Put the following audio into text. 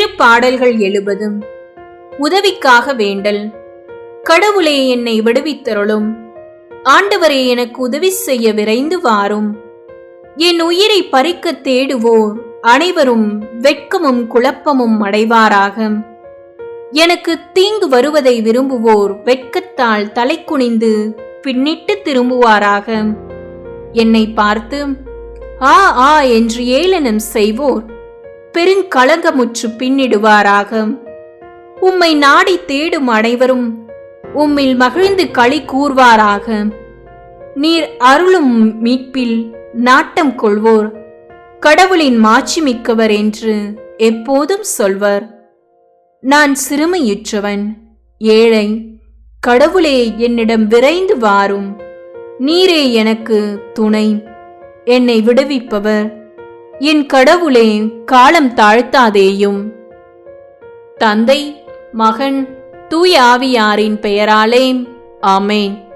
திருப்பாடல்கள் எழுபதும் உதவிக்காக வேண்டல். கடவுளே என்னை விடுவித்தருளும். ஆண்டவரே எனக்கு உதவி செய்ய விரைந்து வாரும். என் உயிரை பறிக்க தேடுவோர் அனைவரும் வெட்கமும் குழப்பமும் அடைவாராக. எனக்கு தீங்கு வருவதை விரும்புவோர் வெட்கத்தால் தலை குனிந்து பின்னிட்டு திரும்புவாராக. என்னை பார்த்து ஆ ஆ என்று ஏளனம் செய்வோர் பெருங்கலங்கமுற்று பின்னிடுவாராக. உம்மை நாடி தேடும் அனைவரும் உம்மில் மகிழ்ந்து களி கூர்வாராக. நீர் அருளும் மீட்பில் நாட்டம் கொள்வோர் கடவுளின் மாட்சிமிக்கவர் என்று எப்போதும் சொல்வர். நான் சிறுமையுற்றவன் ஏழை கடவுளே என்னிடம் விரைந்து வாரும். நீரே எனக்கு துணை என்னை விடுவிப்பவர். என் கடவுளே காலம் தாழ்த்தாதேயும். தந்தை மகன் தூய ஆவியாரின் பெயராலே ஆமேன்.